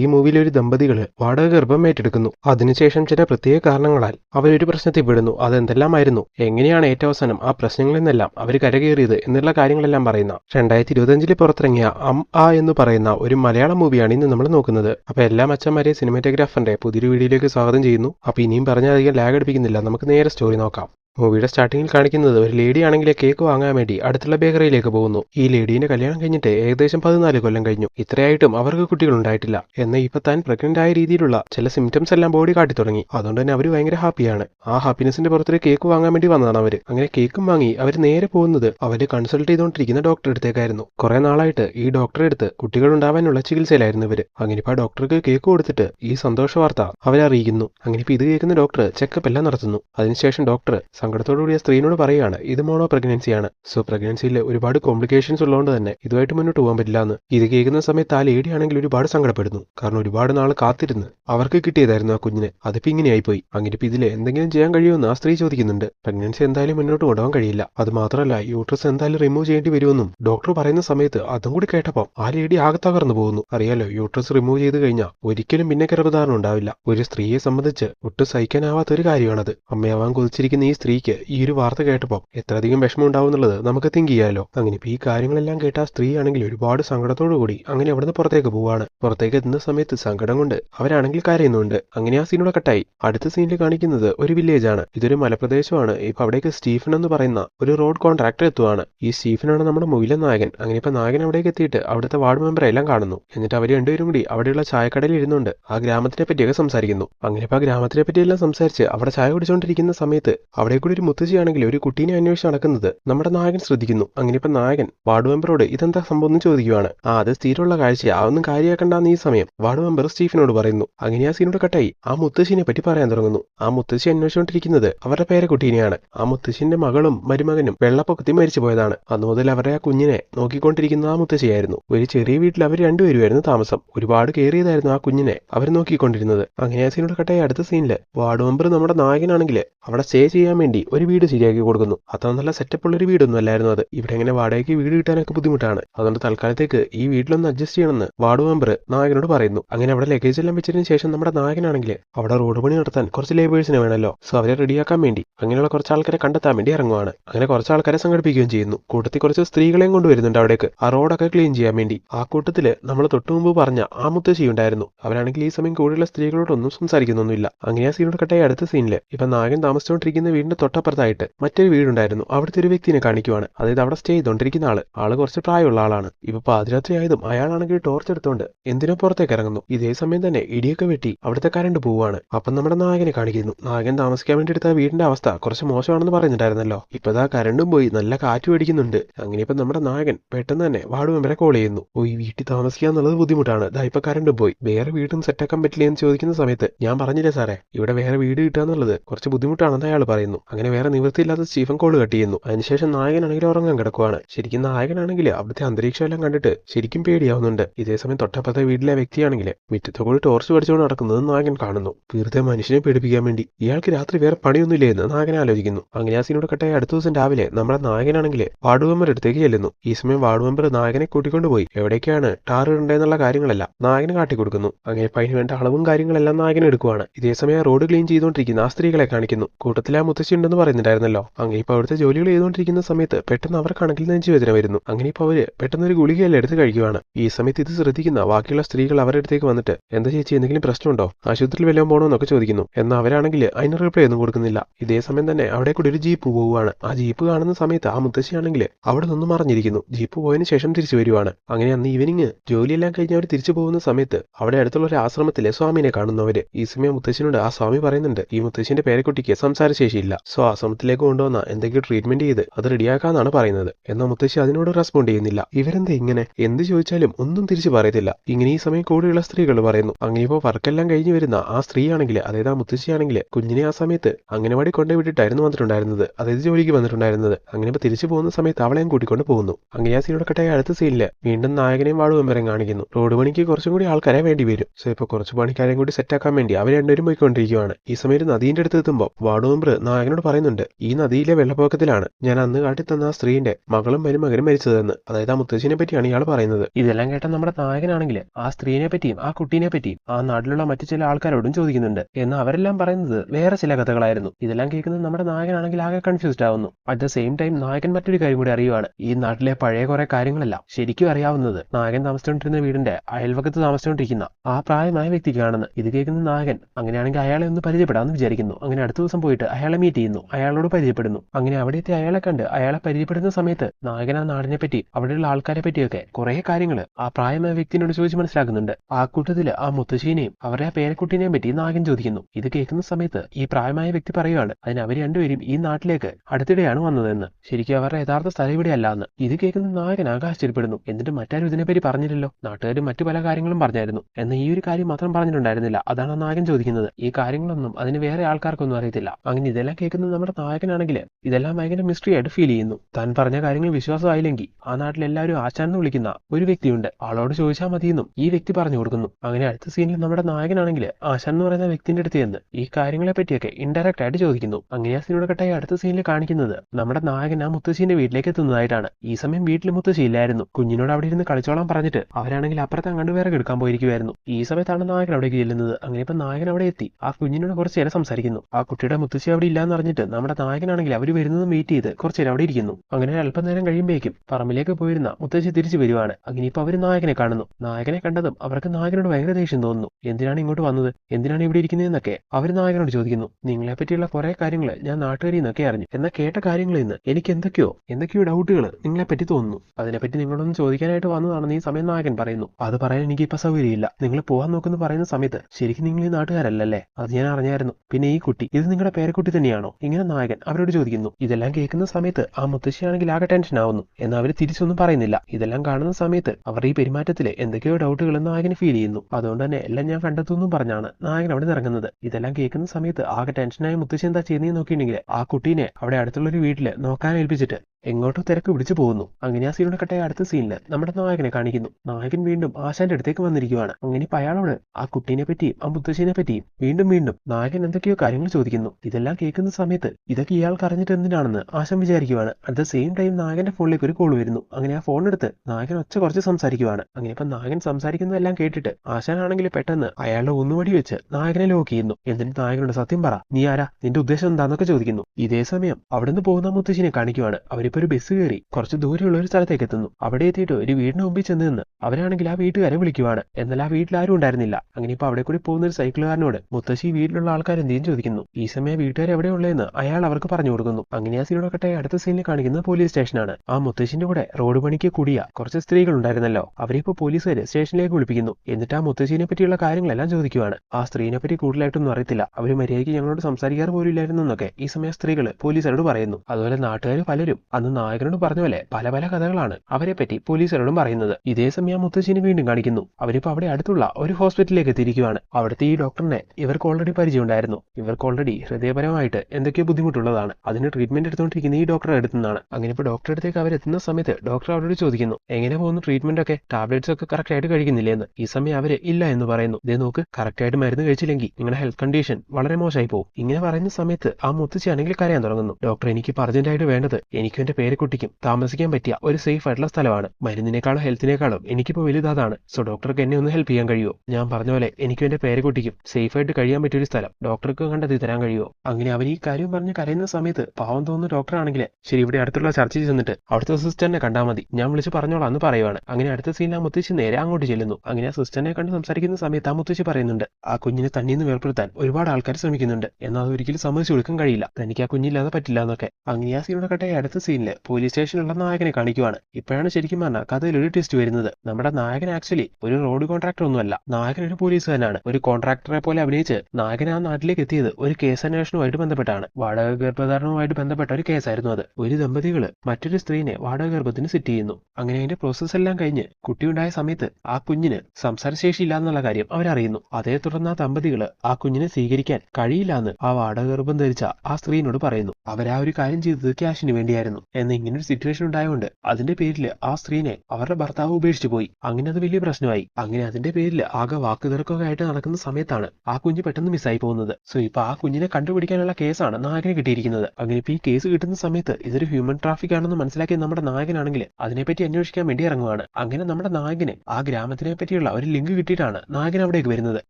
ഈ മൂവിയിലെ ഒരു ദമ്പതികൾ വാടക ഗർഭം ഏറ്റെടുക്കുന്നു. അതിനുശേഷം ചില പ്രത്യേക കാരണങ്ങളാൽ അവരൊരു പ്രശ്നത്തിൽ പെടുന്നു. അതെന്തെല്ലാമായിരുന്നു? എങ്ങനെയാണ് ഏറ്റവും അവസാനം ആ പ്രശ്നങ്ങളിൽ നിന്നെല്ലാം അവർ കരകയറിയത് എന്നുള്ള കാര്യങ്ങളെല്ലാം പറയുന്ന. രണ്ടായിരത്തി ഇരുപത്തഞ്ചിൽ പുറത്തിറങ്ങിയ അം ആ എന്ന് പറയുന്ന ഒരു മലയാള മൂവിയാണ് ഇന്ന് നമ്മൾ നോക്കുന്നത്. അപ്പൊ എല്ലാ അച്ഛന്മാരെ സിനിമാറ്റോഗ്രാഫറിന്റെ പുതിയൊരു വീഡിയോയിലേക്ക് സ്വാഗതം ചെയ്യുന്നു. അപ്പൊ ഇനിയും പറഞ്ഞാൽ അധികം ലാഗ് അടിപ്പിക്കുന്നില്ല. നമുക്ക് നേരെ സ്റ്റോറി നോക്കാം. മൂവിയുടെ സ്റ്റാർട്ടിങ്ങിൽ കാണിക്കുന്നത് ഒരു ലേഡി ആണെങ്കിൽ കേക്ക് വാങ്ങാൻ വേണ്ടി അടുത്തുള്ള ബേക്കറിയിലേക്ക് പോകുന്നു. ഈ ലേഡീന്റെ കല്യാണം കഴിഞ്ഞിട്ട് ഏകദേശം പതിനാല് കൊല്ലം കഴിഞ്ഞു. ഇത്രയായിട്ടും അവർക്ക് കുട്ടികൾ ഉണ്ടായിട്ടില്ല. എന്നാൽ ഇപ്പൊ താൻ പ്രഗ്നന്റ് ആയ രീതിയിലുള്ള ചില സിംറ്റംസ് എല്ലാം ബോഡി കാട്ടി തുടങ്ങി. അതുകൊണ്ട് തന്നെ അവർ ഭയങ്കര ഹാപ്പിയാണ് ആ ഹാപ്പിനെസിന്റെ പുറത്തൊരു കേക്ക് വാങ്ങാൻ വേണ്ടി വന്നതാണ് അവർ. അങ്ങനെ കേക്കും വാങ്ങി അവർ നേരെ പോകുന്നത് അവർ കൺസൾട്ട് ചെയ്തുകൊണ്ടിരിക്കുന്ന ഡോക്ടറെ അടുത്തേക്കായിരുന്നു. കുറെ നാളായിട്ട് ഈ ഡോക്ടറെ അടുത്ത് കുട്ടികൾ ഉണ്ടാവാനുള്ള ചികിത്സയിലായിരുന്നു ഇവർ. അങ്ങനെ ഇപ്പൊ ആ ഡോക്ടർക്ക് കേക്ക് കൊടുത്തിട്ട് ഈ സന്തോഷ വാർത്ത അവരറിയിക്കുന്നു. അങ്ങനെ ഇപ്പൊ ഇത് കേൾക്കുന്ന ഡോക്ടർ ചെക്കപ്പ് എല്ലാം നടത്തുന്നു. അതിനുശേഷം ഡോക്ടർ സങ്കടത്തോടുകൂടി ആ സ്ത്രീനോട് പറയുകയാണ് ഇത് മോണോ പ്രഗ്നൻസിയാണ്. സോ പ്രഗ്നൻസിയിൽ ഒരുപാട് കോംപ്ലിക്കേഷൻസ് ഉള്ളതുകൊണ്ട് തന്നെ ഇതുമായിട്ട് മുന്നോട്ട് പോകാൻ പറ്റില്ല എന്ന് ഇത് കേൾക്കുന്ന സമയത്ത് ആ ലേഡി ആണെങ്കിൽ ഒരുപാട് സങ്കടപ്പെടുന്നു. കാരണം ഒരുപാട് നാൾ കാത്തിരുന്ന് അവർക്ക് കിട്ടിയതായിരുന്നു ആ കുഞ്ഞിനെ. അതിപ്പോ ഇങ്ങനെയായിപ്പോയി. അങ്ങനെ ഇപ്പൊ ഇതിൽ എന്തെങ്കിലും ചെയ്യാൻ കഴിയുമെന്ന് ആ സ്ത്രീ ചോദിക്കുന്നുണ്ട്. പ്രഗ്നൻസി എന്തായാലും മുന്നോട്ട് കൊണ്ടുപോകാൻ കഴിയില്ല. അത് മാത്രമല്ല യൂട്രസ് എന്തായാലും റിമൂവ് ചെയ്യേണ്ടി വരുമെന്നും ഡോക്ടർ പറയുന്ന സമയത്ത് അതും കൂടി കേട്ടപ്പോൾ ആ ലേഡി ആകെ തകർന്നു പോകുന്നു. അറിയാലോ യൂട്രസ് റിമൂവ് ചെയ്ത് കഴിഞ്ഞാൽ ഒരിക്കലും പിന്നെ ഗർഭധാരണം ഉണ്ടാവില്ല. ഒരു സ്ത്രീയെ സംബന്ധിച്ച് ഒട്ടും സഹിക്കാനാവാത്ത ഒരു കാര്യമാണത്. അമ്മയാവാൻ കൊതിച്ചിരിക്കുന്ന ഈ സ്ത്രീക്ക് ഈ ഒരു വാർത്ത കേട്ടപ്പോൾ എത്രയധികം വിഷമം ഉണ്ടാവും എന്നുള്ളത് നമുക്ക് തിങ്ക് ചെയ്യാലോ. അങ്ങനെ ഇപ്പൊ ഈ കാര്യങ്ങളെല്ലാം കേട്ട ആ സ്ത്രീ ആണെങ്കിൽ ഒരുപാട് സങ്കടത്തോടു കൂടി അങ്ങനെ അവിടുന്ന് പുറത്തേക്ക് പോവാണ്. പുറത്തേക്ക് എത്തുന്ന സമയത്ത് സങ്കടം കൊണ്ട് അവരാണെങ്കിൽ കരയുന്നുണ്ട്. അങ്ങനെ ആ സീനോടെ കട്ടായി അടുത്ത സീനിൽ കാണിക്കുന്നത് ഒരു വില്ലേജ് ആണ്. ഇതൊരു മലപ്രദേശമാണ്. ഇപ്പൊ അവിടേക്ക് സ്റ്റീഫൻ എന്ന് പറയുന്ന ഒരു റോഡ് കോൺട്രാക്ടർ എത്തുവാണ്. ഈ സ്റ്റീഫനാണ് നമ്മുടെ മുയിലൻ നായകൻ. അങ്ങനെ ഇപ്പൊ നായകൻ അവിടേക്ക് എത്തിയിട്ട് അവിടുത്തെ വാർഡ് മെമ്പറെ എല്ലാം കാണുന്നു. എന്നിട്ട് അവർ രണ്ടുപേരും കൂടി അവിടെയുള്ള ചായക്കടയിൽ ഇരുന്നുണ്ട് ആ ഗ്രാമത്തിനെ പറ്റിയൊക്കെ സംസാരിക്കുന്നു. അങ്ങനെ ഇപ്പൊ ആ ഗ്രാമത്തിനെ പറ്റിയെല്ലാം സംസാരിച്ച് അവിടെ ചായ കുടിച്ചുകൊണ്ടിരിക്കുന്ന സമയത്ത് അവിടെ കൂടി ഒരു മുത്തശ്ശിയാണെങ്കിൽ ഒരു കുട്ടീനെ അന്വേഷിച്ച് നടക്കുന്നത് നമ്മുടെ നായകൻ ശ്രദ്ധിക്കുന്നു. അങ്ങനെ ഇപ്പൊ നായകൻ വാർഡ് മെമ്പറോട് ഇതെന്താ സംഭവം എന്ന് ചോദിക്കുവാണ്. ആ അത് സ്ഥിരമുള്ള കാഴ്ച അതൊന്നും കാര്യമാക്കണ്ടെന്ന് ഈ സമയം. വാർഡ് മെമ്പർ സ്റ്റീഫിനോട് പറയുന്നു. അങ്ങനെ ആ സീനോട് കട്ടായി. ആ മുത്തശ്ശിനെ പറ്റി പറയാൻ തുടങ്ങുന്നു. ആ മുത്തശ്ശി അന്വേഷിച്ചുകൊണ്ടിരിക്കുന്നത് അവരുടെ പേരക്കുട്ടീനെയാണ് ആ മുത്തശ്ശിന്റെ മകളും മരുമകനും വെള്ളപ്പൊക്കത്തിൽ മരിച്ചു പോയതാണ്. അന്നു മുതൽ അവരെ ആ കുഞ്ഞിനെ നോക്കിക്കൊണ്ടിരിക്കുന്ന ആ മുത്തശ്ശിയായിരുന്നു. ഒരു ചെറിയ വീട്ടിൽ അവർ രണ്ടുപേരുമായിരുന്നു താമസം. ഒരുപാട് കയറിയതായിരുന്നു ആ കുഞ്ഞിനെ അവർ നോക്കിക്കൊണ്ടിരുന്നത്. അങ്ങനെ ആ സീനോട് കട്ടായി അടുത്ത സീനിൽ വാർഡ് മെമ്പർ നമ്മുടെ നായകനാണെങ്കിൽ അവിടെ സ്റ്റേ ചെയ്യാൻ വേണ്ടി ഒരു വീട് ശരിയാക്കി കൊടുക്കുന്നു. അത്ര നല്ല സെറ്റപ്പ് ഉള്ള ഒരു വീടൊന്നും അല്ലായിരുന്നു അത്. ഇവിടെ എങ്ങനെ വാടകയ്ക്ക് വീട് കിട്ടാനൊക്കെ ബുദ്ധിമുട്ടാണ്. അതുകൊണ്ട് തൽക്കാലത്തേക്ക് ഈ വീട്ടിലൊന്ന് അഡ്ജസ്റ്റ് ചെയ്യണമെന്ന് വാർഡ് മെമ്പർ നായകനോട് പറയുന്നു. അങ്ങനെ അവിടെ ലഗേജ് എല്ലാം വെച്ചതിന് ശേഷം നമ്മുടെ നായകനാണെങ്കിൽ അവിടെ റോഡ് പണി നടത്താൻ കുറച്ച് ലേബേഴ്സിനെ വേണമല്ലോ. സോ അവരെ റെഡിയാക്കാൻ വേണ്ടി അങ്ങനെയുള്ള കുറച്ച് ആൾക്കാരെ കണ്ടെത്താൻ വേണ്ടി ഇറങ്ങുവാണ്. അങ്ങനെ കുറച്ച് ആൾക്കാരെ സംഘടിപ്പിക്കുകയും ചെയ്യുന്നു. കൂട്ടത്തിൽ കുറച്ച് സ്ത്രീകളെയും കൊണ്ടുവരുന്നുണ്ട് അവിടേക്ക്. ആ റോഡൊക്കെ ക്ലീൻ ചെയ്യാൻ വേണ്ടി. ആ കൂട്ടത്തിൽ നമ്മൾ തൊട്ടു മുമ്പ് പറഞ്ഞ ആ മുത്തശ്ശി ഉണ്ടായിരുന്നു. അവരാണെങ്കിൽ ഈ സമയം കൂടെയുള്ള സ്ത്രീകളോടൊന്നും സംസാരിക്കുന്നൊന്നുമില്ല. അങ്ങനെ ആ സീനോട് കട്ടായി അടുത്ത സീനിൽ ഇപ്പൊ നായകൻ താമസിച്ചുകൊണ്ടിരിക്കുന്ന വീടിന്റെ തൊട്ടപ്പുറത്തായിട്ട് മറ്റൊരു വീടുണ്ടായിരുന്നു. അവിടുത്തെ ഒരു വ്യക്തിനെ കാണിക്കുവാണ്. അതായത് അവിടെ സ്റ്റേ ചെയ്തുകൊണ്ടിരിക്കുന്ന ആൾ. ആൾ കുറച്ച് പ്രായമുള്ള ആളാണ്. ഇപ്പൊ പാതിരാത്രി ആയതും അയാളാണെങ്കിൽ ടോർച്ച് എടുത്തോണ്ട് എന്തിനോ പുറത്തേക്ക് ഇറങ്ങുന്നു. ഇതേ സമയം തന്നെ ഇടിയൊക്കെ വെട്ടി അവിടുത്തെ കരണ്ട് പോവാണ് അപ്പം നമ്മുടെ നായകനെ കാണിക്കുന്നു. നായകൻ താമസിക്കാൻ വേണ്ടി എടുത്ത വീടിന്റെ അവസ്ഥ കുറച്ച് മോശമാണെന്ന് പറയുന്നുണ്ടായിരുന്നല്ലോ ഇപ്പതാ കരണ്ടും പോയി. നല്ല കാറ്റ് പിടിക്കുന്നുണ്ട്. അങ്ങനെ ഇപ്പൊ നമ്മുടെ നായകൻ പെട്ടെന്ന് തന്നെ വാർഡ് മെമ്പറെ കോൾ ചെയ്യുന്നു. ഓ ഈ വീട്ടിൽ താമസിക്കുക എന്നുള്ളത് ബുദ്ധിമുട്ടാണ്. ദാ ഇപ്പൊ കരണ്ട് പോയി. വേറെ വീടും സെറ്റാക്കാൻ പറ്റില്ല എന്ന് ചോദിക്കുന്ന സമയത്ത് ഞാൻ പറഞ്ഞില്ലേ സാറേ? ഇവിടെ വേറെ വീട് കിട്ടുക എന്നുള്ളത് കുറച്ച് ബുദ്ധിമുട്ടാണെന്ന് അയാൾ പറയുന്നു. അങ്ങനെ വേറെ നിവൃത്തിയില്ലാത്ത സ്റ്റീഫൻ കോൾ കട്ട് ചെയ്യുന്നു. അതിനുശേഷം നായകനാണെങ്കിൽ ഉറങ്ങാൻ കിടക്കുവാണ്. ശരിക്കും നായകനാണെങ്കിൽ അവിടുത്തെ അന്തരീക്ഷം എല്ലാം കണ്ടിട്ട് ശരിക്കും പേടിയാവുന്നുണ്ട്. ഇതേസമയം തൊട്ടപ്പുറത്തെ വീട്ടിലെ വ്യക്തിയാണെങ്കിൽ മുറ്റത്ത് കൂടി ടോർച്ച് പഠിച്ചുകൊണ്ട് നടക്കുന്നത് നായകൻ കാണുന്നു. വെറുതെ മനുഷ്യനെ പേടിപ്പിക്കാൻ വേണ്ടി ഇയാൾക്ക് രാത്രി വേറെ പണിയൊന്നുമില്ലേ എന്ന് നായകൻ ആലോചിക്കുന്നു. അങ്ങനെ ആ സീനോട് കട്ടായ അടുത്ത ദിവസം രാവിലെ നമ്മുടെ നായകനാണെങ്കിൽ വാർഡ് മെമ്പർ അടുത്തേക്ക് ചെല്ലുന്നു. ഈ സമയം വാർഡ് മെമ്പർ നായകനെ കൂട്ടിക്കൊണ്ടുപോയി എവിടേക്കാണ് ടാർ ഇടേണ്ടെന്നുള്ള കാര്യങ്ങളെല്ലാം നായകന് കാട്ടിക്കൊടുക്കുന്നു. അങ്ങനെ പൈന് വേണ്ട അളവും കാര്യങ്ങളെല്ലാം നായകൻ എടുക്കുവാണ്. ഇതേ സമയം റോഡ് ക്ലീൻ ചെയ്തുകൊണ്ടിരിക്കുന്ന ആ സ്ത്രീകളെ കാണിക്കുന്നു. കൂട്ടത്തിൽ ആ മുത്തശ്ശി ഉണ്ടെന്ന് പറയുന്നുണ്ടായിരുന്നല്ലോ. അങ്ങനെ ഇപ്പൊ അവിടുത്തെ ജോലികൾ ചെയ്തുകൊണ്ടിരിക്കുന്ന സമയത്ത് പെട്ടെന്ന് അവർ കണക്കിൽ നെഞ്ചു വേദന വരുന്നു. അങ്ങനെ ഇപ്പൊ അവർ പെട്ടെന്ന് ഒരു ഗുളികയെല്ലാം എടുത്ത് കഴിക്കുവാണ്. ഈ സമയത്ത് ഇത് ശ്രദ്ധിക്കുന്ന ബാക്കിയുള്ള സ്ത്രീകൾ അവരുടെ അടുത്തേക്ക് വന്നിട്ട് എന്താ ചേച്ചി എന്തെങ്കിലും പ്രശ്നമുണ്ടോ? ആശുപത്രിയിൽ വല്ലതും പോകണോ എന്നൊക്കെ ചോദിക്കുന്നു. എന്നാൽ അവരാണെങ്കിൽ അതിന് റിപ്ലൈ ഒന്നും കൊടുക്കുന്നില്ല. ഇതേ സമയം തന്നെ അവിടെ കൂടി ഒരു ജീപ്പ് പോവുകയാണ് ആ ജീപ്പ് കാണുന്ന സമയത്ത് ആ മുത്തശ്ശിയാണെങ്കിൽ അവിടെ നിന്ന് മറിഞ്ഞിരിക്കുന്നു. ജീപ്പ് പോയതിനു ശേഷം തിരിച്ചു വരുവാണ്. അങ്ങനെ അന്ന് ഈവനിങ് ജോലിയെല്ലാം കഴിഞ്ഞ് അവർ തിരിച്ചു പോകുന്ന സമയത്ത് അവിടെ അടുത്തുള്ള ഒരു ആശ്രമത്തിലെ സ്വാമിനെ കാണുന്നവര്. ഈ സമയം മുത്തശ്ശിനോട് ആ സ്വാമി പറയുന്നുണ്ട് ഈ മുത്തശ്ശിന്റെ പേരക്കുട്ടിക്ക് സംസാരശേഷിയില്ല. സോ ആശ്രമത്തിലേക്ക് കൊണ്ടുവന്ന എന്തെങ്കിലും ട്രീറ്റ്മെന്റ് ചെയ്ത് അത് റെഡിയാക്കാന്നാണ് പറയുന്നത്. എന്നാൽ മുത്തശ്ശി അതിനോട് റെസ്പോണ്ട് ചെയ്യുന്നില്ല. ഇവരെന്താ ഇങ്ങനെ? എന്ത് ചോദിച്ചാലും ഒന്നും തിരിച്ചു പറയത്തില്ല. ഇങ്ങനെ ഈ സമയം കൂടെയുള്ള സ്ത്രീകൾ പറയുന്നു അങ്ങനെ ഇപ്പോൾ വർക്കെല്ലാം കഴിഞ്ഞു വരുന്ന ആ സ്ത്രീയാണെങ്കിൽ അതായത് ആ മുത്തശ്ശിയാണെങ്കിൽ കുഞ്ഞിനെ ആ സമയത്ത് അംഗനവാടി കൊണ്ടുപോയി വിട്ടിട്ടായിരുന്നു വന്നിട്ടുണ്ടായിരുന്നത്. അതായത് ജോലിക്ക് വന്നിട്ടുണ്ടായിരുന്നത്. അങ്ങനെ ഇപ്പോൾ തിരിച്ചു പോകുന്ന സമയത്ത് അവളെയും കൂട്ടിക്കൊണ്ട് പോകുന്നു. അങ്ങനെ ആ സീനോട് കട്ടായ അടുത്ത സീനിൽ വീണ്ടും നായകനെയും മെമ്പറേയും കാണിക്കുന്നു. റോഡ് പണിക്ക് കുറച്ചും കൂടി ആൾക്കാരെ വേണ്ടി വരും. സോ ഇപ്പോൾ കുറച്ച് പണിക്കാരെയും കൂടി സെറ്റാക്കാൻ വേണ്ടി അവർ രണ്ടുപേരും പോയിക്കൊണ്ടിരിക്കുകയാണ് ഈ സമയത്ത് നദീന്റെ അടുത്ത് എത്തുമ്പോൾ വാർഡ് മെമ്പർ നായകനോട് നായകനോട് പറയുന്നുണ്ട് ഈ നദിയിലെ വെള്ളപ്പൊക്കത്തിലാണ്. ഞാൻ അന്ന് കാട്ടിത്തന്ന ആ സ്ത്രീന്റെ മകളും മരുമകനും മരിച്ചതെന്ന്. അതായത് ആ മുത്തശ്ശിനെ പറ്റിയാണ് ഇയാൾ പറയുന്നത്. ഇതെല്ലാം കേട്ട നമ്മുടെ നായകനാണെങ്കിൽ ആ സ്ത്രീനെ പറ്റിയും ആ കുട്ടീനെ പറ്റിയും ആ നാട്ടിലുള്ള മറ്റു ചില ആൾക്കാരോടും ചോദിക്കുന്നുണ്ട്. എന്ന് അവരെല്ലാം പറയുന്നത് വേറെ ചില കഥകളായിരുന്നു. ഇതെല്ലാം കേൾക്കുന്നത് നമ്മുടെ നായകനാണെങ്കിൽ ആകെ കൺഫ്യൂസ്ഡ് ആവുന്നു. അറ്റ് ദ സെയിം ടൈം നായകൻ മറ്റൊരു കാര്യം കൂടി അറിയുവാണ്. ഈ നാട്ടിലെ പഴയ കുറെ കാര്യങ്ങളെല്ലാം ശരിക്കും അറിയാവുന്നത് നായകൻ താമസിച്ചുകൊണ്ടിരുന്ന വീടിന്റെ അയൽവക്കത്ത് താമസിച്ചുകൊണ്ടിരിക്കുന്ന ആ പ്രായമായ വ്യക്തിക്കാണെന്ന് ഇത് കേൾക്കുന്ന നായകൻ അങ്ങനെയാണെങ്കിൽ അയാളെ ഒന്ന് പരിചയപ്പെടാമെന്ന് വിചാരിക്കുന്നു. അങ്ങനെ അടുത്ത ദിവസം പോയിട്ട് അയാളെ മീറ്റ് ചെയ്യുന്നു. അയാളോട് പരിചയപ്പെടുന്നു. അങ്ങനെ അവിടെ എത്തി അയാളെ കണ്ട് അയാളെ പരിചയപ്പെടുന്ന സമയത്ത് നായകൻ ആ നാടിനെ പറ്റി അവിടെയുള്ള ആൾക്കാരെ പറ്റിയൊക്കെ കുറെ കാര്യങ്ങൾ ആ പ്രായമായ വ്യക്തിനോട് ചോദിച്ച് മനസ്സിലാക്കുന്നുണ്ട്. ആ കൂട്ടത്തിൽ ആ മുത്തശ്ശീനെയും അവരുടെ ആ പേരക്കുട്ടീനെയും പറ്റി നായകൻ ചോദിക്കുന്നു. ഇത് കേൾക്കുന്ന സമയത്ത് ഈ പ്രായമായ വ്യക്തി പറയുകയാണ് അതിന് അവർ രണ്ടുപേരും ഈ നാട്ടിലേക്ക് അടുത്തിടെയാണ് വന്നതെന്ന്. ശരിക്കും അവരുടെ യഥാർത്ഥ സ്ഥലം ഇവിടെയല്ല എന്ന്. ഇത് കേൾക്കുന്ന നായകൻ ആകാശ്ചര്യപ്പെടുന്നു എന്നിട്ട് മറ്റാരും ഇതിനെപ്പറ്റി പറഞ്ഞില്ലല്ലോ. നാട്ടുകാർ മറ്റു പല കാര്യങ്ങളും പറഞ്ഞായിരുന്നു. എന്ന ഈ ഒരു കാര്യം മാത്രം പറഞ്ഞിട്ടുണ്ടായിരുന്നില്ല. അതാണ് നായകൻ ചോദിക്കുന്നത്. ഈ കാര്യങ്ങളൊന്നും അതിന് വേറെ ആൾക്കാർക്കൊന്നും അറിയത്തില്ല. അങ്ങനെ ഇതെല്ലാം കേൾക്കുന്നത് നമ്മുടെ നായകനാണെങ്കിൽ ഇതെല്ലാം ഭയങ്കര മിസ്റ്ററി ആയിട്ട് ഫീൽ ചെയ്യുന്നു. താൻ പറഞ്ഞ കാര്യങ്ങൾ വിശ്വാസമായില്ലെങ്കിൽ ആ നാട്ടിൽ എല്ലാവരും എന്ന് വിളിക്കുന്ന ഒരു വ്യക്തിയുണ്ട്. ആളോട് ചോദിച്ചാൽ മതിയെന്നും ഈ വ്യക്തി പറഞ്ഞു കൊടുക്കുന്നു. അങ്ങനെ അടുത്ത സീനിൽ നമ്മുടെ നായകനാണെങ്കിൽ ആശാൻ എന്ന് പറയുന്ന വ്യക്തിന്റെ അടുത്ത് ചെന്ന് ഈ കാര്യങ്ങളെ പറ്റിയൊക്കെ ഇൻഡയറക്റ്റ് ആയിട്ട് ചോദിക്കുന്നു. അങ്ങനെ ആ സീനോട് കട്ടായി അടുത്ത സീനിൽ കാണിക്കുന്നത് നമ്മുടെ നായകൻ ആ മുത്തശ്ശീന്റെ വീട്ടിലേക്ക് എത്തുന്നതായിട്ടാണ്. ഈ സമയം വീട്ടിൽ മുത്തശ്ശി ഇല്ലായിരുന്നു. കുഞ്ഞിനോട് അവിടെ ഇരുന്ന് കളിച്ചോളാൻ പറഞ്ഞിട്ട് അവരാണെങ്കിൽ അപ്പുറത്ത് അങ്ങോട്ട് വേറെ എടുക്കാൻ പോയിരിക്കുമായിരുന്നു ഈ സമയത്താണ് നായകൻ അവിടേക്ക് ചെല്ലുന്നത്. അങ്ങനെ ഇപ്പൊ നായകൻ അവിടെ എത്തി. ആ കുഞ്ഞിനോട് കുറച്ച് നേരം സംസാരിക്കുന്നു. ആ കുട്ടിയുടെ മുത്തശ്ശി അവിടെ ഇല്ലാന്ന് അറിഞ്ഞിട്ട് നമ്മുടെ നായകനാണെങ്കിൽ അവർ വരുന്നതും വെയിറ്റ് ചെയ്ത് കുറച്ച് നേരം അവിടെ ഇരിക്കുന്നു. അങ്ങനെ അല്പനേരം കഴിയുമ്പോഴേക്കും പറമ്പിലേക്ക് പോയിരുന്ന മുത്തശ്ശി തിരിച്ചു വരുവാണ്. അങ്ങനെ ഇപ്പൊ അവർ നായകനെ കാണുന്നു. നായകനെ കണ്ടതും അവർക്ക് നായകനോട് ഭയങ്കര ദേഷ്യം തോന്നുന്നു. എന്തിനാണ് ഇങ്ങോട്ട് വന്നത്? എന്തിനാണ് ഇവിടെ ഇരിക്കുന്നതെന്നൊക്കെ അവർ നായകനോട് ചോദിക്കുന്നു. നിങ്ങളെ പറ്റിയുള്ള കുറെ കാര്യങ്ങൾ ഞാൻ നാട്ടുകാരിൽ നിന്നൊക്കെ അറിഞ്ഞു. എന്നാൽ കേട്ട കാര്യങ്ങളിൽ നിന്ന് എനിക്ക് എന്തൊക്കെയോ എന്തൊക്കെയോ ഡൗട്ടുകൾ നിങ്ങളെ പറ്റി തോന്നുന്നു. അതിനെപ്പറ്റി നിങ്ങളൊന്ന് ചോദിക്കാനായിട്ട് വന്നതാണെന്ന് ഈ സമയം നായകൻ പറയുന്നു. അത് പറയാൻ എനിക്ക് ഇപ്പൊ സൗകര്യമില്ല. നിങ്ങൾ പോകാൻ നോക്കുന്നു പറയുന്ന സമയത്ത് ശരിക്കും നിങ്ങൾ ഈ നാട്ടുകാരല്ലല്ലേ? അത് ഞാൻ അറിഞ്ഞായിരുന്നു. പിന്നെ ഈ കുട്ടി ഇത് നിങ്ങളുടെ പേരക്കുട്ടി തന്നെയാണോ? ഇങ്ങനെ നായകൻ അവരോട് ചോദിക്കുന്നു. ഇതെല്ലാം കേൾക്കുന്ന സമയത്ത് ആ മുത്തശ്ശിയാണെങ്കിൽ ആകെ ടെൻഷൻ ആവുന്നു. എന്നാൽ അവർ തിരിച്ചൊന്നും പറയുന്നില്ല. ഇതെല്ലാം കാണുന്ന സമയത്ത് അവർ ഈ പെരുമാറ്റത്തിൽ എന്തൊക്കെയോ ഡൗട്ടുകൾ നായകന് ഫീൽ ചെയ്യുന്നു. അതുകൊണ്ട് തന്നെ എല്ലാം ഞാൻ കണ്ടെത്തുന്നു പറഞ്ഞാണ് നായകൻ അവിടെ ഇറങ്ങുന്നത് ഇതെല്ലാം കേൾക്കുന്ന സമയത്ത് ആകെ ടെൻഷനായ മുത്തശ്ശി എന്താ ചെയ്യുന്നതെന്ന് നോക്കിയിട്ടുണ്ടെങ്കിൽ ആ കുട്ടീനെ അവിടെ അടുത്തുള്ള ഒരു വീട്ടിൽ നോക്കാൻ ഏൽപ്പിച്ചിട്ട് എങ്ങോട്ടോ തിരക്ക് പിടിച്ചു പോകുന്നു. അങ്ങനെ ആ സീനോട് കട്ടയ. അടുത്ത സീനിൽ നമ്മുടെ നായകനെ കാണിക്കുന്നു. നായകൻ വീണ്ടും ആശാന്റെ അടുത്തേക്ക് വന്നിരിക്കുവാണ്. അങ്ങനെ അയാളോട് ആ കുട്ടീനെ പറ്റിയും ആ മുത്തശ്ശീനെ പറ്റിയും വീണ്ടും വീണ്ടും നായകൻ എന്തൊക്കെയോ കാര്യങ്ങൾ ചോദിക്കുന്നു. ഇതെല്ലാം കേൾക്കുന്ന സമയത്ത് ഇതൊക്കെ ഇയാൾക്ക് അറിഞ്ഞിട്ട് എന്തിനാണെന്ന് ആശാൻ വിചാരിക്കുവാണ്. അറ്റ് ദ സെയിം ടൈം നായകന്റെ ഫോണിലേക്ക് ഒരു കോൾ വരുന്നു. അങ്ങനെ ആ ഫോൺ എടുത്ത് നായകൻ ഒച്ച കുറച്ച് സംസാരിക്കുവാണ്. അങ്ങനെ ഇപ്പൊ നായകൻ സംസാരിക്കുന്നതെല്ലാം കേട്ടിട്ട് ആശാനാണെങ്കിൽ പെട്ടെന്ന് അയാളുടെ ഒന്നുവടി വെച്ച് നായകനെ ലോക്ക് ചെയ്യുന്നു. എന്നിട്ട് നായകനോട് സത്യം പറ നീ ആരാ? നിന്റെ ഉദ്ദേശം എന്താന്നൊക്കെ ചോദിക്കുന്നു. ഇതേ സമയം അവിടുന്ന് പോകുന്ന മുത്തശ്ശിനെ കാണിക്കുവാണ്. അവരിപ്പോ ഒരു ബസ് കയറി കുറച്ച് ദൂരെയുള്ള ഒരു സ്ഥലത്തേക്ക് എത്തുന്നു. അവിടെ എത്തിയിട്ട് ഒരു വീടിന് മുമ്പിൽ ചെന്ന് നിന്ന് അവരാണെങ്കിൽ ആ വീട്ടുകാരെ വിളിക്കുവാണ്. എന്നാൽ ആ വീട്ടിൽ ആരും ഉണ്ടായിരുന്നില്ല. അങ്ങനെ ഇപ്പൊ അവിടെ കൂടി പോകുന്ന ഒരു സൈക്കിളുകാരനോട് മുത്തശ്ശി വീട്ടിലുള്ള ആൾക്കാർ എന്തെയും ചോദിക്കുന്നു. ഈ സമയം വീട്ടുകാർ എവിടെയുള്ളതെന്ന് അയാൾ അവർക്ക് പറഞ്ഞു കൊടുക്കുന്നു. അങ്ങനെ ആ സീനോടൊക്കെ അടുത്ത സീനിൽ കാണിക്കുന്നത് പോലീസ് സ്റ്റേഷനാണ് ആ മുത്തശ്ശിന്റെ കൂടെ റോഡ് പണിക്ക് കൂടിയ കുറച്ച് സ്ത്രീകൾ ഉണ്ടായിരുന്നല്ലോ. അവരിപ്പോ പോലീസുകാർ സ്റ്റേഷനിലേക്ക് വിളിപ്പിക്കുന്നു. എന്നിട്ട് ആ മുത്തശ്ശിനെ പറ്റിയുള്ള കാര്യങ്ങളെല്ലാം ചോദിക്കുവാണ്. ആ സ്ത്രീനെ പറ്റി കൂടുതലായിട്ടൊന്നും അറിയത്തില്ല. അവർ മര്യാദയ്ക്ക് ഞങ്ങളോട് സംസാരിക്കാറ് പോലും ഇല്ലായിരുന്നു എന്നൊക്കെ ഈ സമയം സ്ത്രീകൾ പോലീസുകാരോട് പറയുന്നു. അതുപോലെ നാട്ടുകാർ പലരും അന്ന് നായകനോട് പറഞ്ഞ പോലെ പല പല കഥകളാണ് അവരെ പറ്റി പോലീസുകാരോടും പറയുന്നത്. ഇതേ സമയം മുത്തശ്ശിനെ വീണ്ടും കാണിക്കുന്നു. അവരിപ്പോ അവിടെ അടുത്തുള്ള ഒരു ഹോസ്പിറ്റലിലേക്ക് എത്തിയിരിക്കുകയാണ് അവിടുത്തെ ഈ ഡോക്ടറിനെ ഇവർക്ക് ഓൾറെഡി പരിചയമുണ്ടായിരുന്നു. ഇവർക്ക് ഓൾറെഡി ഹൃദയപരമായിട്ട് എന്തൊക്കെയോ ബുദ്ധിമുട്ടുള്ളതാണ്. അതിന് ട്രീറ്റ്മെന്റ് എടുത്തുകൊണ്ടിരിക്കുന്ന ഈ ഡോക്ടറെ അടുത്തുനിന്നാണ് അങ്ങനെ ഇപ്പോൾ ഡോക്ടറെ അടുത്തേക്ക് അവരെത്തുന്ന സമയത്ത് ഡോക്ടർ അവരോട് ചോദിക്കുന്നു എങ്ങനെ പോകുന്നു ട്രീറ്റ്മെന്റ് ഒക്കെ? ടാബ്ലറ്റ്സ് ഒക്കെ കറക്റ്റ് ആയിട്ട് കഴിക്കുന്നില്ലേ എന്ന് ഈ സമയം അവർ ഇല്ല എന്ന് പറയുന്നു. ഇതേ നോക്ക് കറക്റ്റ് ആയിട്ട് മരുന്ന് കഴിച്ചില്ലെങ്കിൽ നിങ്ങളുടെ ഹെൽത്ത് കണ്ടീഷൻ വളരെ മോശമായി പോകും. ഇങ്ങനെ പറയുന്ന സമയത്ത് ആ മുത്തശ്ശി ആണെങ്കിൽ കരയാൻ തുടങ്ങുന്നു. ഡോക്ടർ എനിക്ക് അർജന്റായിട്ട് വേണ്ടത് എനിക്കും എന്റെ പേരക്കുട്ടിക്കും താമസിക്കാൻ പറ്റിയ ഒരു സേഫ് ആയിട്ടുള്ള സ്ഥലമാണ്. മരുന്നിനേക്കാളും ഹെൽത്തിനേക്കാളും എനിക്കിപ്പോൾ വലുതാണ് സോ ഡോക്ടർക്ക് എന്നെ ഒന്ന് ഹെൽപ്പ് ചെയ്യാൻ കഴിയുമോ? ഞാൻ പറഞ്ഞ പോലെ എനിക്കും എന്റെ പേരക്കുട്ടിക്കും സേഫ് ആയിട്ട് കഴിയാൻ പറ്റിയ ഒരു സ്ഥലം ഡോക്ടർക്ക് കണ്ടെത്തി തരാൻ കഴിയുമോ? അങ്ങനെ അവർ ഈ കാര്യം പറഞ്ഞ് കരയുന്ന സമയത്ത് പാവം തോന്നുന്ന ഡോക്ടർ ആണെങ്കിൽ ശരി ഇവിടെ അടുത്തുള്ള ചർച്ചയിൽ ചെന്നിട്ട് അവിടുത്തെ സിസ്റ്ററിനെ കണ്ടാൽ മതി. ഞാൻ വിളിച്ച് പറഞ്ഞോളാം എന്ന് പറയുവാണ്. അങ്ങനെ അടുത്ത സീൻ ആ മുത്തശ്ശി നേരെ അങ്ങോട്ട് ചെല്ലുന്നു. അങ്ങനെ ആ സിസ്റ്ററിനെ കണ്ട് സംസാരിക്കുന്ന സമയത്ത് ആ മുത്തശ്ശി പറയുന്നുണ്ട് ആ കുഞ്ഞിനെ തന്നീന്ന് വേർപ്പെടുത്താൻ ഒരുപാട് ആൾക്കാർ ശ്രമിക്കുന്നുണ്ട്. എന്നാൽ അത് ഒരിക്കലും സമ്മതിച്ചു കൊടുക്കാൻ കഴിയില്ല. തനിക്ക് ആ കുഞ്ഞില്ലാതെ പറ്റില്ല എന്നൊക്കെ. അങ്ങനെ ആ സീനോടെ കട്ടെ അടുത്ത സീനിൽ പോലീസ് സ്റ്റേഷനിലുള്ള നായകനെ കാണിക്കുവാണ്. ഇപ്പോഴാണ് ശരിക്കും പറഞ്ഞാൽ കഥയിൽ ഒരു ട്വിസ്റ്റ് വരുന്നത്. നമ്മുടെ നായകൻ ആക്ച്വലി ഒരു റോഡ് കോൺട്രാക്ടർ ഒന്നുമല്ല. നായകൻ ഒരു പോലീസുകാരനാണ്. ഒരു കോൺട്രാക്ടറെ പോലെ അഭിനയിച്ച് നായകൻ ആ നാട്ടിലേക്ക് എത്തിയത് ഒരു കേസ് അന്വേഷണവുമായിട്ട് ബന്ധപ്പെട്ടാണ്. വാടക ഗർഭധാരണവുമായിട്ട് ബന്ധപ്പെട്ട ഒരു കേസായിരുന്നു അത്. ഒരു ദമ്പതികൾ മറ്റൊരു സ്ത്രീനെ വാടക ഗർഭത്തിന് സെറ്റ് ചെയ്യുന്നു. അങ്ങനെ അതിന്റെ പ്രോസസ് എല്ലാം കഴിഞ്ഞ് കുട്ടിയുണ്ടായ സമയത്ത് ആ കുഞ്ഞിന് സംസാരശേഷി ഇല്ല എന്നുള്ള കാര്യം അവരറിയുന്നു. അതേ തുടർന്ന് ആ ദമ്പതികൾ ആ കുഞ്ഞിനെ സ്വീകരിക്കാൻ കഴിയില്ല എന്ന് ആ വാടക ഗർഭം ധരിച്ച ആ സ്ത്രീനോട് പറയുന്നു. അവരാ ഒരു കാര്യം ചെയ്തത് ക്യാഷിന് വേണ്ടിയായിരുന്നു. എന്നാൽ ഇങ്ങനെ ഒരു സിറ്റുവേഷൻ ഉണ്ടായതുകൊണ്ട് അതിന്റെ പേരിൽ ആ സ്ത്രീനെ അവരുടെ ഭർത്താവ് ഉപേക്ഷിച്ചു പോയി. അങ്ങനെ അത് വലിയ പ്രശ്നമായി. അങ്ങനെ അതിന്റെ പേരിൽ ആകെ വാക്കുതിർക്കൊക്കെ ആയിട്ട് നടക്കുന്ന സമയത്താണ് ആ കുഞ്ഞ് പെട്ടെന്ന് മിസ്സായി പോകുന്നത്. സോ ഇപ്പൊ ആ കുഞ്ഞിനെ കണ്ടുപിടിക്കാനുള്ള കേസാണ് നായകന് കിട്ടിയിരിക്കുന്നത്. അങ്ങനെ ഇപ്പൊ ഈ കേസ് കിട്ടുന്ന സമയത്ത് ഇതൊരു ഹ്യൂമൻ ട്രാഫിക് ആണെന്ന് മനസ്സിലാക്കിയ നമ്മുടെ നായകനാണെങ്കിൽ അതിനെപ്പറ്റി അന്വേഷിക്കാൻ വേണ്ടി ഇറങ്ങുവാണ്. അങ്ങനെ നമ്മുടെ നായകന് ആ ഗ്രാമത്തിനെ പറ്റിയുള്ള ഒരു ലിങ്ക് കിട്ടിയിട്ടാണ് നായകൻ അവിടേക്ക് വരുന്നത്.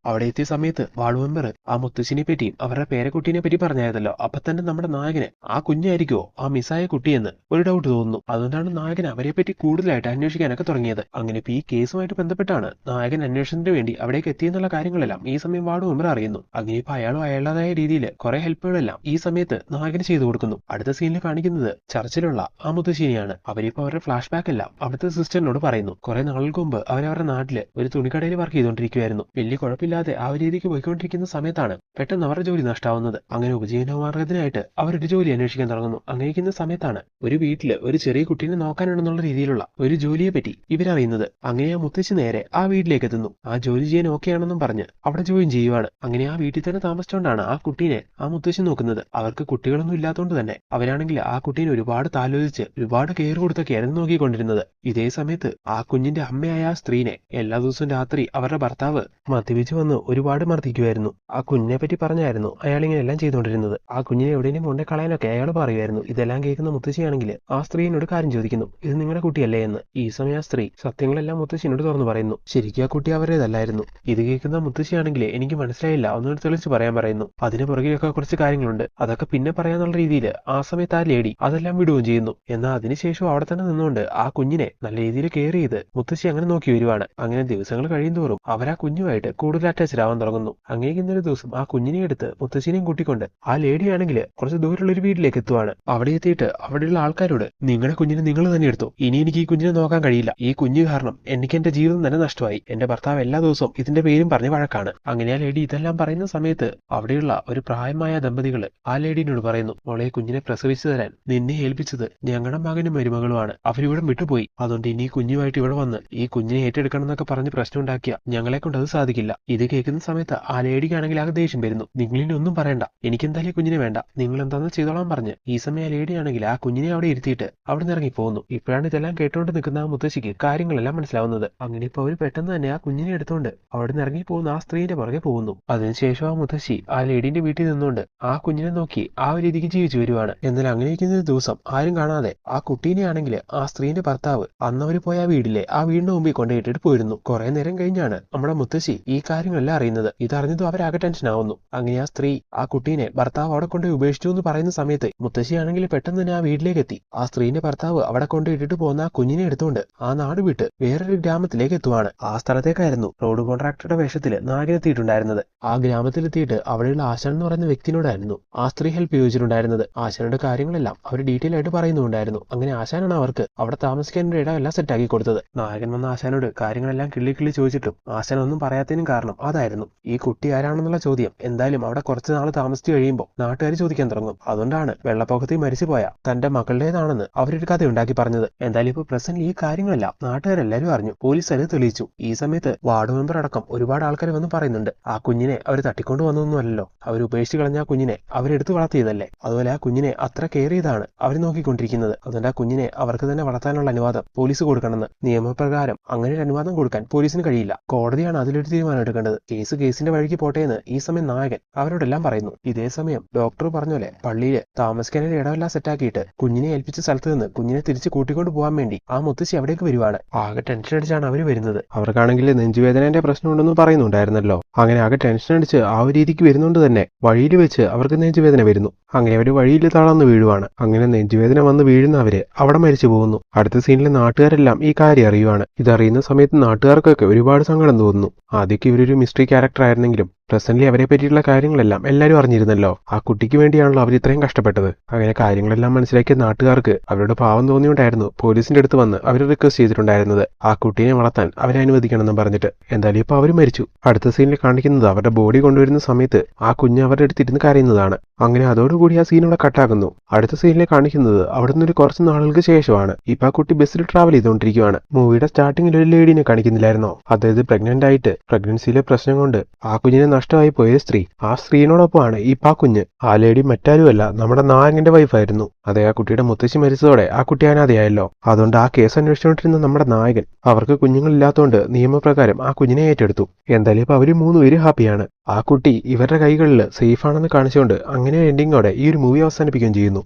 അവിടെ എത്തിയ സമയത്ത് വാർഡ് മെമ്പർ ആ മുത്തശ്ശിനെ പറ്റിയും അവരുടെ പേരക്കുട്ടീനെ പറ്റി പറഞ്ഞായിരുന്നല്ലോ. അപ്പൊ തന്നെ നമ്മുടെ നായകന് ആ കുഞ്ഞായിരിക്കുമോ ആ മിസ്സായ കുട്ടിയെന്ന്. ഒരു ഡൗട്ട് തോന്നുന്നു. അതുകൊണ്ടാണ് നായകൻ അവരെ പറ്റി കൂടുതലായിട്ട് അന്വേഷിക്കാനൊക്കെ തുടങ്ങിയത്? അങ്ങനെ ഇപ്പൊ ഈ കേസുമായിട്ട് ബന്ധപ്പെട്ടാണ് നായകൻ അന്വേഷണത്തിന് വേണ്ടി അവിടേക്ക് എത്തിയെന്നുള്ള കാര്യങ്ങളെല്ലാം ഈ സമയം വാർഡ് മെമ്പർ അറിയുന്നു. അങ്ങനെ ഇപ്പൊ അയാളും അയാളുടേതായ രീതിയിൽ കുറെ ഹെൽപ്പുകളെല്ലാം ഈ സമയത്ത് നായകന് ചെയ്തു കൊടുക്കുന്നു. അടുത്ത സീനിൽ കാണിക്കുന്നത് ചർച്ചിലുള്ള ആ മുത്തശ്ശേരിയാണ് അവരിപ്പോ അവരുടെ ഫ്ലാഷ് ബാക്ക് എല്ലാം അവിടുത്തെ സിസ്റ്ററിനോട് പറയുന്നു. കുറെ നാളുകൾക്ക് മുമ്പ് അവരവരുടെ നാട്ടിൽ ഒരു തുണിക്കടയിൽ വർക്ക് ചെയ്തുകൊണ്ടിരിക്കുകയായിരുന്നു വലിയ കുഴപ്പമില്ലാതെ ആ ഒരു രീതിക്ക് പോയിക്കൊണ്ടിരിക്കുന്ന സമയത്താണ് പെട്ടെന്ന് അവരുടെ ജോലി നഷ്ടാവുന്നത്. അങ്ങനെ ഉപജീവനമാർഗത്തിനായിട്ട് അവരൊരു ജോലി അന്വേഷിക്കാൻ തുടങ്ങുന്നു. അങ്ങനെ സമയത്താണ് ഒരു വീട്ടിൽ ഒരു ചെറിയ കുട്ടീനെ നോക്കാനുണ്ടെന്നുള്ള രീതിയിലുള്ള ഒരു ജോലിയെ പറ്റി ഇവരറിയുന്നത് അങ്ങനെ ആ മുത്തശ്ശി നേരെ ആ വീട്ടിലേക്ക് എത്തുന്നു. ആ ജോലി ചെയ്യാൻ ഓക്കെ ആണെന്നും പറഞ്ഞ് അവിടെ ജോയിൻ ചെയ്യുവാണ്. അങ്ങനെ ആ വീട്ടിൽ തന്നെ താമസിച്ചുകൊണ്ടാണ് ആ കുട്ടീനെ ആ മുത്തശ്ശി നോക്കുന്നത്. അവർക്ക് കുട്ടികളൊന്നും ഇല്ലാത്തതുകൊണ്ട് തന്നെ അവരാണെങ്കിൽ ആ കുട്ടീനെ ഒരുപാട് താലോചിച്ച് ഒരുപാട് കെയർ കൊടുത്തൊക്കെയായിരുന്നു നോക്കിക്കൊണ്ടിരുന്നത്. ഇതേ സമയത്ത് ആ കുഞ്ഞിന്റെ അമ്മയായ ആ സ്ത്രീനെ എല്ലാ ദിവസവും രാത്രി അവരുടെ ഭർത്താവ് മദ്യപിച്ച് വന്ന് ഒരുപാട് മർദ്ദിക്കുമായിരുന്നു ആ കുഞ്ഞിനെ പറ്റി പറഞ്ഞായിരുന്നു അയാൾ ഇങ്ങനെ എല്ലാം ചെയ്തുകൊണ്ടിരുന്നത്. ആ കുഞ്ഞിനെ എവിടെയെങ്കിലും കൊണ്ടേ കളയാനൊക്കെ അയാൾ പറയുമായിരുന്നു ഇതെല്ലാം കേൾക്കുന്ന മുത്തശ്ശിയാണെങ്കിൽ ആ സ്ത്രീ എന്നോട് കാര്യം ചോദിക്കുന്നു. ഇത് നിങ്ങളുടെ കുട്ടിയല്ലേ? എന്ന്. ഈ സമയം ആ സ്ത്രീ സത്യങ്ങളെല്ലാം മുത്തശ്ശിനോട് തുറന്നു പറയുന്നു. ശരിക്കും ആ കുട്ടി അവരുടേതല്ലായിരുന്നു. ഇത് കേൾക്കുന്ന മുത്തശ്ശിയാണെങ്കിൽ എനിക്ക് മനസ്സിലായില്ല. ഒന്നുകൂടി തെളിച്ച് പറയാൻ പറയുന്നു. അതിന് പുറകിലൊക്കെ കുറച്ച് കാര്യങ്ങളുണ്ട്. അതൊക്കെ പിന്നെ പറയാന്നുള്ള രീതിയിൽ ആ സമയത്ത് ആ ലേഡി അതെല്ലാം വിടുകയും ചെയ്യുന്നു. എന്നാൽ അതിനുശേഷം അവിടെ തന്നെ നിന്നുകൊണ്ട് ആ കുഞ്ഞിനെ നല്ല രീതിയിൽ കെയർ ചെയ്ത് മുത്തശ്ശി അങ്ങനെ നോക്കി വരുവാണ്. അങ്ങനെ ദിവസങ്ങൾ കഴിയുന്തോറും അവർ ആ കുഞ്ഞുമായിട്ട് കൂടുതൽ അറ്റാച്ച്ഡ് ആവാൻ തുടങ്ങുന്നു. അങ്ങനെ ഇന്നൊരു ദിവസം ആ കുഞ്ഞിനെ എടുത്ത് മുത്തശ്ശിനെയും കൂട്ടിക്കൊണ്ട് ആ ലേഡി ആണെങ്കിൽ കുറച്ച് ദൂരമുള്ള ഒരു വീട്ടിലേക്ക് എത്തുവാണ്. അവിടെ എത്തിയിട്ട് അവിടെയുള്ള ആൾക്കാരോട് നിങ്ങളുടെ കുഞ്ഞിനെ നിങ്ങൾ തന്നെ എടുത്തു. ഇനി എനിക്ക് ഈ കുഞ്ഞിനെ നോക്കാൻ കഴിയില്ല. ഈ കുഞ്ഞ് കാരണം എനിക്ക് എന്റെ ജീവിതം തന്നെ നഷ്ടമായി. എന്റെ ഭർത്താവ് എല്ലാ ദിവസവും ഇതിന്റെ പേരും പറഞ്ഞ് വഴക്കാണ്. അങ്ങനെ ആ ലേഡി ഇതെല്ലാം പറയുന്ന സമയത്ത് അവിടെയുള്ള ഒരു പ്രായമായ ദമ്പതികൾ ആ ലേഡിനോട് പറയുന്നു മോളെ കുഞ്ഞിനെ പ്രസവിച്ചു തരാൻ നിന്നെ ഏൽപ്പിച്ചത് ഞങ്ങളുടെ മകനും മരുമകളുമാണ്. അവരിവിടെ വിട്ടുപോയി. അതുകൊണ്ട് ഇനി കുഞ്ഞുമായിട്ട് ഇവിടെ വന്ന് ഈ കുഞ്ഞിനെ ഏറ്റെടുക്കണം എന്നൊക്കെ പറഞ്ഞ് പ്രശ്നം ഉണ്ടാക്കിയ ഞങ്ങളെ കൊണ്ട് അത് സാധിക്കില്ല. ഇത് കേൾക്കുന്ന സമയത്ത് ആ ലേഡിക്കാണെങ്കിൽ ആകെ ദേഷ്യം വരുന്നു. നിങ്ങളിനൊന്നും പറയണ്ട. എനിക്ക് എന്തായാലും കുഞ്ഞിനെ വേണ്ട. നിങ്ങൾ എന്താണെന്ന് ചെയ്തോളാൻ പറഞ്ഞ്. ഈ സമയം ആ ലേഡിയാണെങ്കിൽ ആ കുഞ്ഞിനെ അവിടെ ഇരുത്തിയിട്ട് അവിടെ നിന്ന് ഇറങ്ങി പോകുന്നു ഇപ്പോഴാണ് ഇതെല്ലാം കേട്ടുകൊണ്ട് നിൽക്കുന്ന ആ മുത്തശ്ശിക്ക് കാര്യങ്ങളെല്ലാം മനസ്സിലാവുന്നത്. അങ്ങനെ ഇപ്പൊ അവർ പെട്ടെന്ന് തന്നെ ആ കുഞ്ഞിനെ എടുത്തുകൊണ്ട് അവിടെ നിന്ന് ഇറങ്ങി പോകുന്ന ആ സ്ത്രീന്റെ പുറകെ പോകുന്നു. അതിനുശേഷം ആ മുത്തശ്ശി ആ ലേഡിന്റെ വീട്ടിൽ നിന്നുകൊണ്ട് ആ കുഞ്ഞിനെ നോക്കി ആ ഒരു രീതിക്ക് ജീവിച്ചു വരുവാണ്. എന്നാൽ അങ്ങനെ ഇരിക്കുന്ന ഒരു ദിവസം ആരും കാണാതെ ആ കുട്ടീനെ ആണെങ്കിൽ ആ സ്ത്രീന്റെ ഭർത്താവ് അന്ന് അവർ പോയ ആ വീടിലെ ആ വീടിന്റെ മുമ്പിൽ കൊണ്ടുപോയിട്ടിട്ട് പോയിരുന്നു. കുറെ നേരം കഴിഞ്ഞാണ് നമ്മുടെ മുത്തശ്ശി ഈ കാര്യങ്ങളെല്ലാം അറിയുന്നത്. ഇതറിഞ്ഞതും അവരാകെ ടെൻഷൻ ആവുന്നു. അങ്ങനെ ആ സ്ത്രീ ആ കുട്ടീനെ ഭർത്താവ് അവിടെ കൊണ്ടുപോയി ഉപേക്ഷിച്ചു എന്ന് പറയുന്ന സമയത്ത് മുത്തശ്ശി ആണെങ്കിൽ പെട്ടെന്ന് തന്നെ ആ വീട്ടിലേക്ക് എത്തി ആ സ്ത്രീന്റെ ഭർത്താവ് അവിടെ കൊണ്ട് ഇട്ടിട്ട് പോകുന്ന ആ കുഞ്ഞിനെ എടുത്തുകൊണ്ട് ആ നാട് വിട്ട് വേറൊരു ഗ്രാമത്തിലേക്ക് എത്തുവാണ്. ആ സ്ഥലത്തേക്കായിരുന്നു റോഡ് കോൺട്രാക്ടറുടെ വേഷത്തിൽ നാഗിനെത്തിയിട്ടുണ്ടായിരുന്നത്. ആ ഗ്രാമത്തിലെത്തിയിട്ട് അവിടെയുള്ള ആശാൻ എന്ന് പറയുന്ന വ്യക്തിനോടായിരുന്നു ആ സ്ത്രീ ഹെൽപ്പ് ചോദിച്ചിട്ടുണ്ടായിരുന്നത്. ആശാനുടെ കാര്യങ്ങളെല്ലാം അവർ ഡീറ്റെയിൽ ആയിട്ട് പറയുന്നുണ്ടായിരുന്നു. അങ്ങനെ ആശാനാണ് അവർക്ക് അവിടെ താമസിക്കാൻ ഒരു ഇടം എല്ലാം സെറ്റാക്കി കൊടുത്തത്. നായകൻ വന്ന ആശാനോട് കാര്യങ്ങളെല്ലാം കിള്ളി കിള്ളി ചോദിച്ചിട്ടും ആശാൻ ഒന്നും പറയാത്തതിനും കാരണം അതായിരുന്നു. ഈ കുട്ടി ആരാണെന്നുള്ള ചോദ്യം എന്തായാലും അവിടെ കുറച്ച് നാൾ താമസിച്ചു കഴിയുമ്പോൾ നാട്ടുകാർ ചോദിക്കാൻ തുടങ്ങും. അതുകൊണ്ടാണ് വെള്ളപ്പൊക്കത്തിൽ മരിച്ചുപോയ തന്റെ മകളുടേതാണെന്ന് അവരൊരു കഥ ഉണ്ടാക്കി പറഞ്ഞത്. എന്തായാലും ഇപ്പൊ പ്രസന്റ് ഈ കാര്യങ്ങളെല്ലാം നാട്ടുകാരെല്ലാരും അറിഞ്ഞു. പോലീസ് അത് തെളിയിച്ചു. ഈ സമയത്ത് വാർഡ് മെമ്പർ അടക്കം ഒരുപാട് ആൾക്കാർ വന്ന് പറയുന്നുണ്ട്. ആ കുഞ്ഞിനെ അവർ തട്ടിക്കൊണ്ടു വന്നൊന്നുമല്ലല്ലോ അവർ ഉപേക്ഷിച്ച് കളഞ്ഞ ആ കുഞ്ഞിനെ അവരെടുത്ത് വളർത്തിയതല്ലേ? അതുപോലെ ആ കുഞ്ഞിനെ അത്ര കെയർ ചെയ്താണ് അവർ നോക്കിക്കൊണ്ടിരിക്കുന്നത്. അതുകൊണ്ട് ആ കുഞ്ഞിനെ അവർക്ക് തന്നെ വളർത്താനുള്ള അനുവാദം പോലീസ് കൊടുക്കണമെന്ന് നിയമപ്രകാരം അങ്ങനെ ഒരു അനുവാദം കൊടുക്കാൻ പോലീസിന് കഴിയില്ല. കോടതിയാണ് അതിലൊരു തീരുമാനം എടുക്കേണ്ടത്. കേസ് കേസിന്റെ വഴിക്ക് പോട്ടെ എന്ന് ഈ സമയം നായകൻ അവരോടെല്ലാം പറയുന്നു. ഇതേ സമയം ഡോക്ടർ പറഞ്ഞ പോലെ പള്ളിയിൽ താമസിക്കാനൊരു ഇടമെല്ലാം സെറ്റാക്കിയിട്ട് കുഞ്ഞിനെ ഏൽപ്പിച്ച സ്ഥലത്ത് നിന്ന് കുഞ്ഞിനെ തിരിച്ച് കൂട്ടിക്കൊണ്ട് പോകാൻ വേണ്ടി ആ മുത്തശ്ശി അവിടേക്ക് വരുവാണ്. ആകെ ടെൻഷൻ അടിച്ചാണ് അവർ വരുന്നത്. അവർക്കാണെങ്കിൽ നെഞ്ചുവേദനന്റെ പ്രശ്നമുണ്ടെന്ന് പറയുന്നുണ്ടായിരുന്നല്ലോ. അങ്ങനെ ആകെ ടെൻഷൻ അടിച്ച് ആ ഒരു രീതിക്ക് വരുന്നുണ്ട് തന്നെ വഴിയിൽ വെച്ച് അവർക്ക് നെഞ്ചുവേദന വരുന്നു. അങ്ങനെ അവർ വഴിയിൽ തളർന്ന് വീഴുവാണ്. അങ്ങനെ നെഞ്ചുവേദന വന്ന് വീഴുന്ന അവർ അവിടെ മരിച്ചു പോകുന്നു. അടുത്ത സീനിലെ നാട്ടുകാരെല്ലാം ഈ കാര്യം അറിയുവാണ്. ഇതറിയുന്ന സമയത്ത് നാട്ടുകാർക്കൊക്കെ ഒരുപാട് സങ്കടം തോന്നുന്നു. ആദ്യമൊക്കെ ഇവരൊരു മിസ്റ്ററി ക്യാരക്ടർ ആയിരുന്നെങ്കിലും പ്രസന്റ്ലി അവരെ പറ്റിയിട്ടുള്ള കാര്യങ്ങളെല്ലാം എല്ലാവരും അറിഞ്ഞിരുന്നല്ലോ. ആ കുട്ടിക്ക് വേണ്ടിയാണല്ലോ അവർ ഇത്രയും കഷ്ടപ്പെട്ടത്. അങ്ങനെ കാര്യങ്ങളെല്ലാം മനസ്സിലാക്കിയ നാട്ടുകാർക്ക് അവരുടെ പാവം തോന്നിയുണ്ടായിരുന്നു. പോലീസിന്റെ അടുത്ത് വന്ന് അവർ റിക്വസ്റ്റ് ചെയ്തിട്ടുണ്ടായിരുന്നത്. ആ കുട്ടീനെ വളർത്താൻ അവരെ അനുവദിക്കണമെന്ന് പറഞ്ഞിട്ട്. എന്തായാലും ഇപ്പൊ അവർ മരിച്ചു. അടുത്ത സീനിൽ കാണിക്കുന്നത് അവരുടെ ബോഡി കൊണ്ടുവരുന്ന സമയത്ത് ആ കുഞ്ഞ് അവരുടെ അടുത്ത് ഇരുന്ന് കരയുന്നതാണ്. അങ്ങനെ അതോടുകൂടി ആ സീൻ ഇവിടെ കട്ടാക്കുന്നു അടുത്ത സീനിൽ കാണിക്കുന്നത് അവിടുന്ന് ഒരു കുറച്ച് നാളുകൾക്ക് ശേഷമാണ്. ഇപ്പൊ ആ കുട്ടി ബസ്സിൽ ട്രാവൽ ചെയ്തുകൊണ്ടിരിക്കുകയാണ് മൂവിയുടെ സ്റ്റാർട്ടിങ്ങിൽ ഒരു ലേഡീനെ കാണിക്കുന്നില്ലായിരുന്നോ? അതായത് പ്രഗ്നന്റ് ആയിട്ട് പ്രഗ്നൻസിയിലെ പ്രശ്നം കൊണ്ട് ആ കുഞ്ഞിനെ നഷ്ടമായി പോയ സ്ത്രീ. ആ സ്ത്രീയോടൊപ്പമാണ് ഈ ആ കുഞ്ഞ്. ആ ലേഡി മറ്റാരുമല്ല നമ്മുടെ നായകന്റെ വൈഫായിരുന്നു അതെ ആ കുട്ടിയുടെ മുത്തശ്ശി മരിച്ചതോടെ ആ കുട്ടി അനാഥയായല്ലോ. അതുകൊണ്ട് ആ കേസ് അന്വേഷിച്ചുകൊണ്ടിരുന്ന നമ്മുടെ നായകൻ അവർക്ക് കുഞ്ഞുങ്ങളില്ലാത്തതുകൊണ്ട് നിയമപ്രകാരം ആ കുഞ്ഞിനെ ഏറ്റെടുത്തു. എന്തായാലും ഇപ്പൊ അവർ മൂന്നുപേര് ഹാപ്പിയാണ് ആ കുട്ടി ഇവരുടെ കൈകളിൽ സേഫ് ആണെന്ന് കാണിച്ചുകൊണ്ട് അങ്ങനെ എൻഡിങ്ങോടെ ഈ ഒരു മൂവി അവസാനിപ്പിക്കുകയും ചെയ്യുന്നു.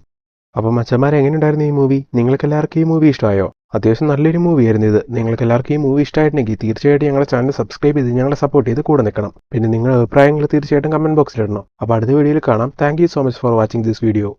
അപ്പം എങ്ങനെ ഉണ്ടായിരുന്നു ഈ മൂവി നിങ്ങൾക്ക് എല്ലാവർക്കും ഈ മൂവി ഇഷ്ടമായോ? അത്യാവശ്യം നല്ലൊരു മൂവി ആയിരുന്നു ഇത്. നിങ്ങൾക്ക് എല്ലാവർക്കും ഈ മൂവി ഇഷ്ടമായിട്ടുണ്ടെങ്കിൽ തീർച്ചയായിട്ടും ഞങ്ങളുടെ ചാനൽ സബ്സ്ക്രൈബ് ചെയ്ത് ഞങ്ങളെ സപ്പോർട്ട് ചെയ്ത് കൂടെ നിൽക്കണം. പിന്നെ നിങ്ങളുടെ അഭിപ്രായങ്ങൾ തീർച്ചയായിട്ടും കമന്റ് ബോക്സിൽ ഇടണം. അപ്പോൾ അടുത്ത വീഡിയോയിൽ കാണാം. Thank so much for watching this video